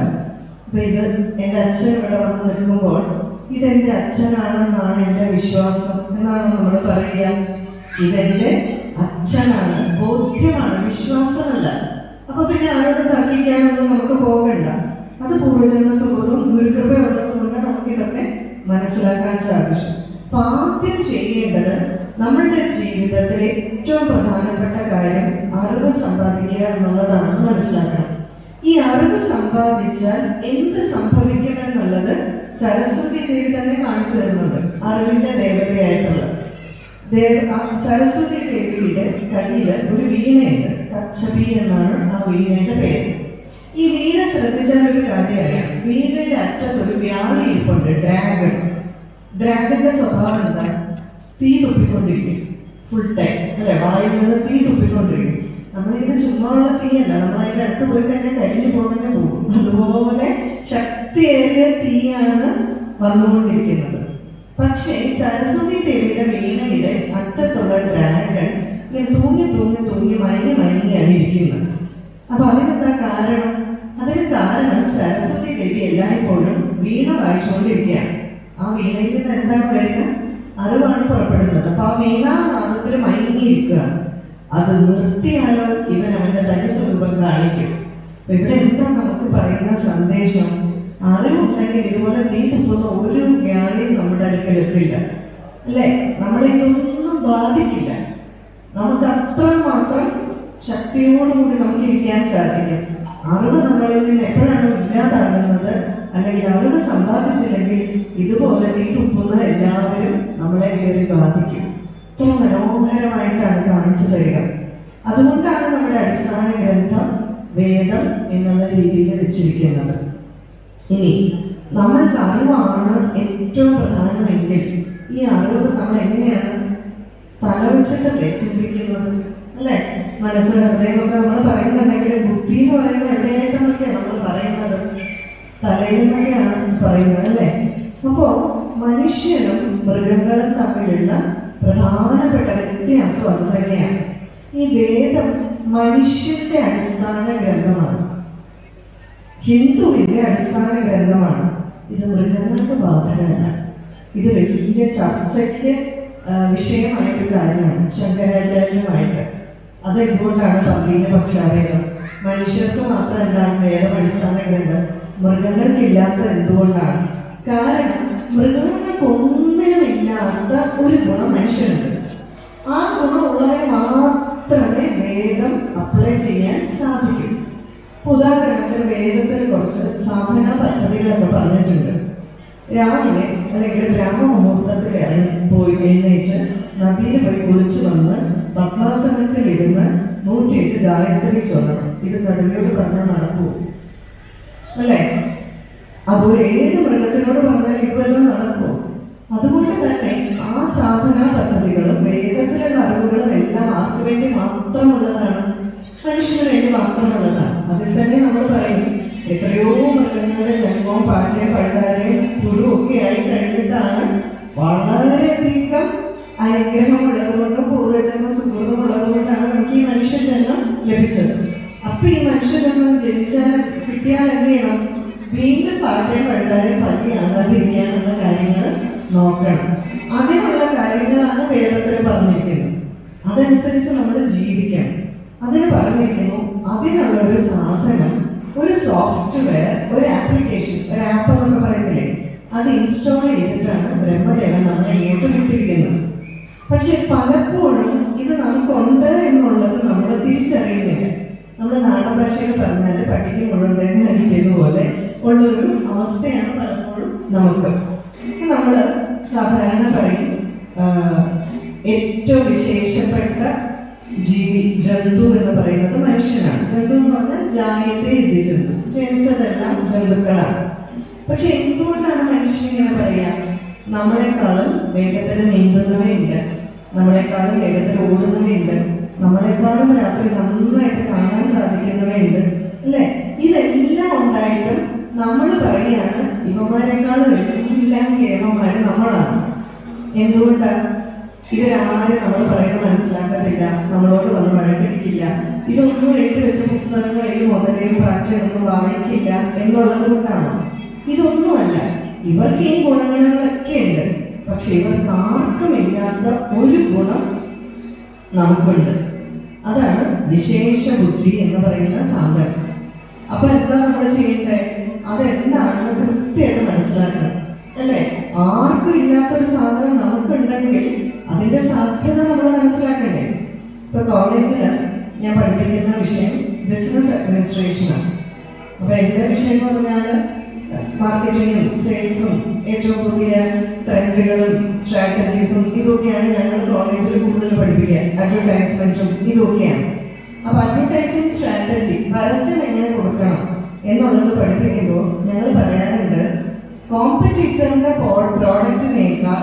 അപ്പൊ ഇത് എന്റെ അച്ഛൻ ഇവിടെ വന്ന് നിൽക്കുമ്പോൾ ഇതെന്റെ അച്ഛനാണെന്നാണ് എന്റെ വിശ്വാസം എന്നാണ് നമ്മൾ പറയുക. ഇതെന്റെ അച്ഛനാണ്. ബോധ്യമാണ്. വിശ്വാസമല്ല. അപ്പൊ പിന്നെ അവരോട് തർക്കിക്കാനൊന്നും നമുക്ക് പോകണ്ട. അത് പൂർവജന്മ സുഖവും ഗുരുകൃപ ഉള്ളതുകൊണ്ട് നമുക്ക് ഇതൊക്കെ മനസ്സിലാക്കാൻ സാധിച്ചു. അപ്പൊ ആദ്യം ചെയ്യേണ്ടത് നമ്മളുടെ ജീവിതത്തിലെ ഏറ്റവും പ്രധാനപ്പെട്ട കാര്യം അറിവ് സമ്പാദിക്കുക എന്നുള്ളതാണെന്ന് മനസ്സിലാക്കണം. ഈ അറിവ് സമ്പാദിച്ചാൽ എന്ത് സംഭവിക്കുമെന്നുള്ളത് സരസ്വതി ദേവി തന്നെ കാണിച്ചു തരുന്നുണ്ട്. അറിവിന്റെ ദേവതയായിട്ടുള്ളത് ദേവ സരസ്വതി ദേവിയുടെ കയ്യിൽ ഒരു വീണയുണ്ട്. കച്ചബി എന്നാണ് വീണയുടെ പേര്. ഈ വീണ ശ്രദ്ധിച്ചാൽ ഒരു കാര്യമറിയാം വീണയുടെ അറ്റത്ത് ഒരു വ്യാളി ഇരിപ്പുണ്ട് ഡ്രാഗൺ. ഡ്രാഗന്റെ സ്വഭാവം എന്താ? തീ തുപ്പിക്കൊണ്ടിരിക്കും. ഫുൾ ടൈം അല്ലെ? വായിൽ നിന്ന് തീ തുപ്പിക്കൊണ്ടിരിക്കും. നമ്മളിങ്ങനെ ചുമ്മാ ഉള്ള തീയല്ല. നമ്മൾ അതിന്റെ അടുത്ത് പോയിട്ട് തന്നെ കരിഞ്ഞു പോകണേ പോകും. അതുപോലെ ശക്തിയേറിയ തീയാണ് വന്നുകൊണ്ടിരിക്കുന്നത്. പക്ഷേ സരസ്വതി ദേവിയുടെ വീണയുടെ അറ്റത്തുള്ള ഡ്രാഗൺ തൂങ്ങി തൂങ്ങി തൂങ്ങി മയങ്ങി മയങ്ങിയാണ് ഇരിക്കുന്നത് അപ്പൊ അതിനെന്താ കാരണം? അതിന് കാരണം സരസ്വതി ദേവി എല്ലായ്പ്പോഴും വീണ വായിച്ചുകൊണ്ടിരിക്കുകയാണ്. ആ വീണയിൽ നിന്ന് എന്താണ് വരുന്നത് അറിവാണ് പുറപ്പെടുന്നത്. അപ്പൊ ആ വീണാനാദത്തിൽ മയങ്ങിയിരിക്കുകയാണ്. അത് നിർത്തിയാലോ ഇവൻ അവന്റെ തന്നെ സ്വരൂപം കാണിക്കും ഇവിടെ എന്താ നമുക്ക് പറയുന്ന സന്ദേശം? അറിവുണ്ടെങ്കിൽ ഇതുപോലെ തീ തുപ്പുന്ന ഒരു ജ്ഞാനിയും നമ്മുടെ അടുക്കൽ എത്തില്ല. അല്ലേ? നമ്മളെ ഇതൊന്നും ബാധിക്കില്ല. നമുക്ക് അത്രമാത്രം ശക്തിയോടുകൂടി നമുക്ക് ഇരിക്കാൻ സാധിക്കും. അറിവ് നമ്മളിൽ നിന്ന് എപ്പോഴാണ് ഇല്ലാതാകുന്നത് അല്ലെങ്കിൽ അറിവ് സമ്പാദിച്ചില്ലെങ്കിൽ ഇതുപോലെ തീ തുപ്പുന്ന എല്ലാവരും നമ്മളെ കയറി ബാധിക്കും. ഇത്ര മനോഹരമായിട്ടാണ് കാണിച്ചു തരിക. അതുകൊണ്ടാണ് നമ്മുടെ അടിസ്ഥാന ഗ്രന്ഥം വേദം എന്നുള്ള രീതിയിൽ വെച്ചിരിക്കുന്നത്. ഇനി നമ്മൾക്ക് അറിവാണ് ഏറ്റവും പ്രധാനമെങ്കിൽ ഈ അറിവ് നമ്മൾ എങ്ങനെയാണ് തല ചിന്തിക്കുന്നത്? അല്ലേ? മനസ്സ് ഹൃദയമൊക്കെ നമ്മൾ പറയുന്നുണ്ടെങ്കിൽ ബുദ്ധി എന്ന് പറയുന്നത് എവിടെയായിട്ടെന്നൊക്കെയാണ് നമ്മൾ പറയുന്നത് തലയിൽ നിന്നൊക്കെയാണ് പറയുന്നത് അല്ലെ? അപ്പോ മനുഷ്യനും മൃഗങ്ങളും തമ്മിലുള്ള പ്രധാനപ്പെട്ട വ്യത്യാസം അത് തന്നെയാണ്. ഈ വേദം മനുഷ്യന്റെ അടിസ്ഥാന ഗ്രന്ഥമാണ്. ഹിന്ദുവിന്റെ അടിസ്ഥാന ഗ്രന്ഥമാണ്. ഇത് മൃഗങ്ങൾക്ക് ബാധകമല്ല. ഇത് വലിയ ചർച്ചയ്ക്ക് വിഷയമായിട്ട് കാര്യമാണ്. ശങ്കരാചാര്യനുമായിട്ട്. അതെന്തുകൊണ്ടാണ് പന്തിന്റെ പക്ഷാഭേദം മനുഷ്യർക്ക് മാത്രം എന്താണ് വേദം അടിസ്ഥാന ഗ്രന്ഥം മൃഗങ്ങൾക്കില്ലാത്ത എന്തുകൊണ്ടാണ്? കാരണം മൃഗങ്ങൾക്കൊന്നിനുമില്ലാത്ത ഒരു ഗുണം മനുഷ്യനുണ്ട്. ആ ഗുണമുള്ളവരെ മാത്രമേ വേദം അപ്ലൈ ചെയ്യാൻ സാധിക്കൂ. ഉദാഹരണത്തിന് വേദത്തിന് കുറച്ച് സാധന പദ്ധതികളൊക്കെ പറഞ്ഞിട്ടുണ്ട്. രാവിലെ അല്ലെങ്കിൽ ബ്രാഹ്മ മുഹൂർത്തത്തിൽ ഇറങ്ങി പോയി എഴുന്നേറ്റ് നദിയിൽ പോയി കുളിച്ചു വന്ന് പത്മാസനത്തിൽ ഇരുന്ന് നൂറ്റിയെട്ട് ഗായത്രി ചൊല്ലണം. ഇത് കടുവയോട് പറഞ്ഞാൽ നടക്കൂ. അല്ലേ? അപ്പോൾ ഏത് മൃഗത്തിനോട് പറഞ്ഞാൽ ഇതുവെല്ലാം നടക്കുമോ അതുകൊണ്ട് തന്നെ ആ സാധനാ പദ്ധതികളും വേദത്തിലുള്ള അറിവുകളും എല്ലാം ആർക്ക് വേണ്ടി മാത്രമുള്ളതാണ്? മനുഷ്യന് വേണ്ടി മാത്രമുള്ളതാണ്. അതിൽ തന്നെ നമ്മൾ പറയും എത്രയോ മൃഗങ്ങളുടെ ജന്മവും പാറ്റയും പഴുതാരയും സാധാരണ പറയും ഏറ്റവും വിശേഷപ്പെട്ട ജീവി ജന്തു എന്ന് പറയുന്നത് മനുഷ്യനാണ്. ജന്തു എന്ന് പറഞ്ഞാൽ ജായത്തെ ഇത് ജന്തു. ജനിച്ചതെല്ലാം ജന്തുക്കളാണ്. പക്ഷെ എന്തുകൊണ്ടാണ് മനുഷ്യൻ ഇങ്ങനെ പറയാ നമ്മളെക്കാളും വേഗത്തിൽ നീന്തുന്നവയുണ്ട്. നമ്മളെക്കാളും വേഗത്തിൽ ഓടുന്നവയുണ്ട്. നമ്മളെക്കാളും രാത്രി നന്നായിട്ട് കാണാൻ സാധിക്കുന്നവയുണ്ട്. അല്ലേ? ഇതെല്ലാം ഉണ്ടായിട്ടും നമ്മൾ പറയാണ് ഇവന്മാരെക്കാളും എല്ലാം കേരളമാര് നമ്മളാണ്. എന്തുകൊണ്ടാണ് ഇവരാരും നമ്മൾ പറയുന്നത് മനസ്സിലാക്കത്തില്ല നമ്മളോട് വന്ന് വഴക്കടിക്കില്ല. ഇതൊന്നും എഴുതി വെച്ച പുസ്തകങ്ങളെയും മുതലേയും പ്രാച്യമൊന്നും വായിക്കില്ല എന്നുള്ളത് കൊണ്ടാണ്? ഇതൊന്നുമല്ല. ഇവർക്ക് ഈ ഗുണങ്ങളൊക്കെ ഉണ്ട്. പക്ഷെ ഇവർക്ക് ആർക്കും ഇല്ലാത്ത ഒരു ഗുണം നമുക്കുണ്ട്. അതാണ് വിശേഷ ബുദ്ധി എന്ന് പറയുന്ന സാധനം അപ്പൊ എന്താ നമ്മൾ ചെയ്യേണ്ടത് അതെന്താണെന്ന് കൃത്യമായിട്ട് മനസ്സിലാക്കണം. അല്ലേ? ആർക്കും ഇല്ലാത്തൊരു സാധനം നമുക്കുണ്ടെങ്കിൽ അതിന്റെ സാധ്യത നമ്മൾ മനസ്സിലാക്കണ്ടേ? ഇപ്പൊ കോളേജിൽ ഞാൻ പഠിപ്പിക്കുന്ന വിഷയം ബിസിനസ് അഡ്മിനിസ്ട്രേഷനാണ് അപ്പൊ എന്റെ വിഷയം എന്ന് പറഞ്ഞാൽ മാർക്കറ്റിങ്ങും സെയിൽസും ഏറ്റവും പുതിയ ട്രെൻഡുകളും സ്ട്രാറ്റജീസും ഇതൊക്കെയാണ് ഞങ്ങൾ കോളേജിൽ കൂടുതൽ പഠിപ്പിക്കുക. അഡ്വർടൈസ്മെന്റും ഇതൊക്കെയാണ്. അപ്പൊ അഡ്വർടൈസിങ് സ്ട്രാറ്റജി പരസ്യം എങ്ങനെ കൊടുക്കണം? എന്നുള്ളത് പഠിപ്പിക്കുമ്പോൾ ഞങ്ങൾ പറയാറുണ്ട് കോമ്പറ്റീറ്ററിന്റെ പ്രോഡക്റ്റിനേക്കാൾ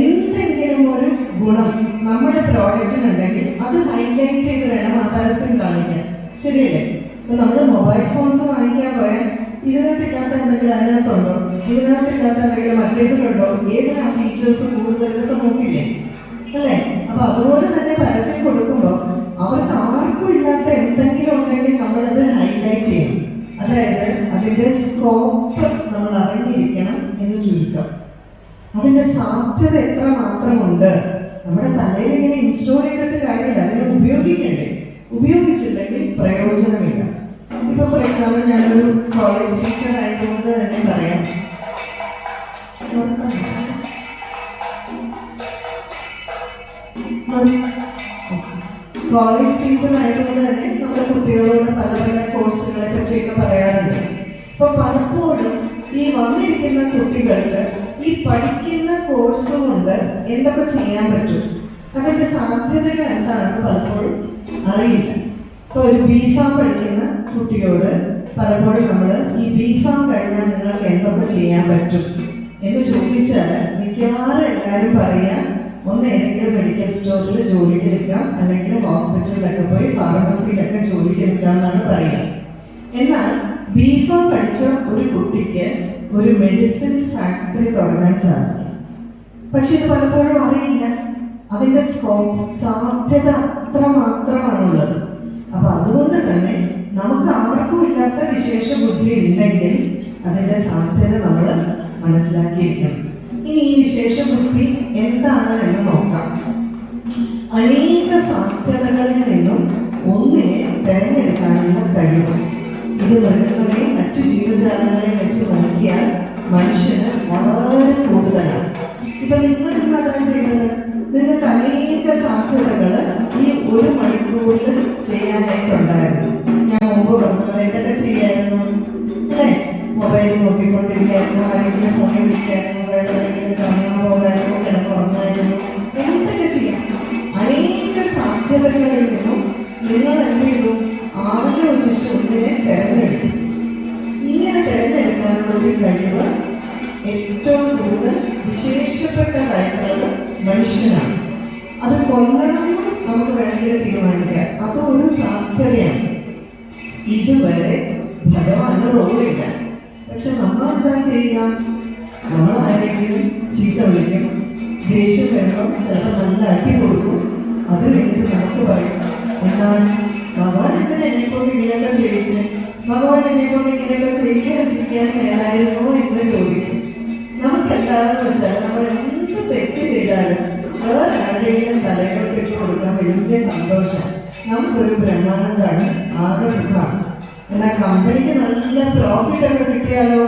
എന്തെങ്കിലും ഒരു ഗുണം നമ്മുടെ പ്രോഡക്റ്റിനുണ്ടെങ്കിൽ അത് ഹൈലൈറ്റ് ചെയ്ത് വേണം ആ പരസ്യം കാണിക്കാൻ. ശരിയല്ലേ? ഇപ്പൊ നമ്മൾ മൊബൈൽ ഫോൺസ് വാങ്ങിക്കാൻ പോയാൽ ഇതിനകത്തില്ലാത്ത എന്തെങ്കിലും അതിനകത്തുണ്ടോ? ഇതിനകത്തില്ലാത്ത എന്തെങ്കിലും മറ്റേതിലുണ്ടോ? ഏതിനാ ഫീച്ചേഴ്സ് കൂടുതൽ? ഇതൊക്കെ നോക്കില്ലേ അല്ലേ? അപ്പൊ അതുപോലെ തന്നെ പരസ്യം പ്രയോജനമില്ല ഇപ്പൊ ഫോർ എക്സാമ്പിൾ ഞാനൊരു കോളേജ് ടീച്ചർ ആയതുകൊണ്ട് തന്നെ പറയാം. കോളേജ് ടീച്ചർ ആയതുകൊണ്ട് തന്നെ നമ്മുടെ കുട്ടികളോട് പല പല കോഴ്സുകളെ പറ്റിയൊക്കെ പറയാറുണ്ട്. അപ്പൊ പലപ്പോഴും ഈ വന്നിരിക്കുന്ന കുട്ടികൾക്ക് ഈ പഠിക്കുന്ന കോഴ്സ് കൊണ്ട് എന്തൊക്കെ ചെയ്യാൻ പറ്റും? അതിന്റെ സാധ്യതകൾ എന്താണെന്ന് പലപ്പോഴും അറിയില്ല. ഇപ്പൊ ഒരു ബി ഫാം പഠിക്കുന്ന കുട്ടിയോട് പലപ്പോഴും നമ്മൾ ഈ ബി ഫാം കഴിഞ്ഞാൽ നിങ്ങൾക്ക് എന്തൊക്കെ ചെയ്യാൻ പറ്റും എന്ന് ചോദിച്ചാൽ മിക്കവാറും എല്ലാവരും പറയാ ഒന്ന് ഏതെങ്കിലും മെഡിക്കൽ സ്റ്റോറിൽ ജോലിക്ക് നിൽക്കാം അല്ലെങ്കിൽ ഹോസ്പിറ്റലിലൊക്കെ പോയി ഫാർമസിയിലൊക്കെ ജോലിക്ക് നിൽക്കാം എന്നാണ് പറയുക എന്നാൽ ബി ഫാം പഠിച്ച ഒരു കുട്ടിക്ക് ഒരു മെഡിസിൻ ഫാക്ടറി തുടങ്ങാൻ സാധിക്കും. പക്ഷെ ഇത് പലപ്പോഴും അറിയില്ല. അതിന്റെ സ്കോപ്പ് സാധ്യത അത്ര മാത്രമാണുള്ളത്. അപ്പൊ അതുകൊണ്ട് തന്നെ നമുക്ക് ആർക്കും ഇല്ലാത്ത വിശേഷ ബുദ്ധി ഉണ്ടെങ്കിൽ അതിന്റെ സാധ്യത നമ്മൾ മനസ്സിലാക്കിയിരിക്കണം. ഇനി ഈ വിശേഷ ബുദ്ധി എന്താണ് എന്ന് നോക്കാം. അനേക സാധ്യതകളിൽ നിന്നും ഒന്നിനെ തിരഞ്ഞെടുക്കാനുള്ള കഴിവ്. ഇത് മൃഗങ്ങളെയും മറ്റു ജീവജാലങ്ങളെയും വെച്ച് നോക്കിയാൽ മനുഷ്യന് വളരെ കൂടുതലാണ്. ഇപ്പൊ നിങ്ങൾ എന്താണ് ചെയ്യുന്നത്? നിങ്ങൾക്ക് അനേക സാധ്യതകൾ ഈ ഒരു മണിക്കൂറിൽ ചെയ്യാനായിട്ടുണ്ടായിരുന്നു ഞാൻ മുമ്പ് പറഞ്ഞത് ചെയ്യായിരുന്നു? അല്ലേ? മൊബൈലിൽ നോക്കിക്കൊണ്ടിരിക്കായിരുന്നു ആരെങ്കിലും ഫോണിൽ വിളിക്കായിരുന്നു വലിയ സന്തോഷം നമുക്കൊരു ബ്രഹ്മാനന്ദാണ് ആകെ സുഖമാണ്. എന്നാൽ കമ്പനിക്ക് നല്ല പ്രോഫിറ്റ് ഒക്കെ കിട്ടിയാലോ?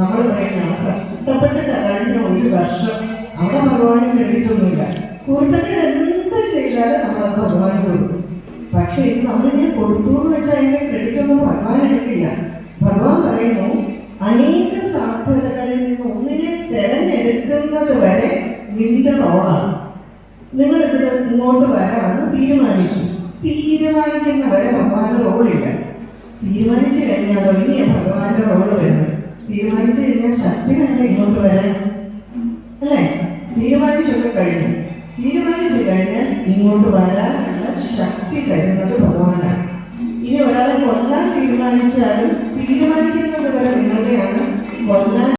നമ്മൾ പറയുന്ന കഷ്ടപ്പെട്ടിട്ട് കഴിഞ്ഞ ഒരു വർഷം അവിടെ ഭഗവാന് കിട്ടിയിട്ടൊന്നുമില്ല ഒന്നുമില്ല എന്ത് ചെയ്താലും നമ്മൾ അത് ഭഗവാൻ കൊടുക്കും. പക്ഷെ ഇത് നമ്മളിങ്ങനെ കൊടുത്തു എന്ന് വെച്ചാൽ അതിന്റെ ക്രെഡിറ്റ് ഒന്നും ഭഗവാൻ എടുക്കില്ല. ഭഗവാൻ പറയുന്നു അനേക സാധ്യതകളിൽ നിന്ന് ഒന്നിനെ തെരഞ്ഞെടുക്കുന്നത് വരെ നിന്റെ റോളാണ് നിങ്ങൾ ഇവിടെ ഇങ്ങോട്ട് വരാമെന്ന് തീരുമാനിച്ചു. തീരുമാനിക്കുന്നവരെ ഭഗവാന്റെ റോളില്ല തീരുമാനിച്ചു കഴിഞ്ഞാലോ ഇനിയാ ഭഗവാന്റെ റോൾ വരുന്നത്. തീരുമാനിച്ചു കഴിഞ്ഞാൽ ശക്തി വേണ്ട ഇങ്ങോട്ട് വരാൻ. അല്ലേ? തീരുമാനിച്ചൊക്കെ കഴിഞ്ഞു. തീരുമാനിച്ചു കഴിഞ്ഞാൽ ഇങ്ങോട്ട് വരാനുള്ള ശക്തി തരുന്നത് ഭഗവാനാണ്. ഇനി ഒരാളെ കൊല്ലാൻ തീരുമാനിച്ചാലും തീരുമാനിക്കുന്നത് വരെ നിങ്ങളുടെയാണ് കൊല്ലാൻ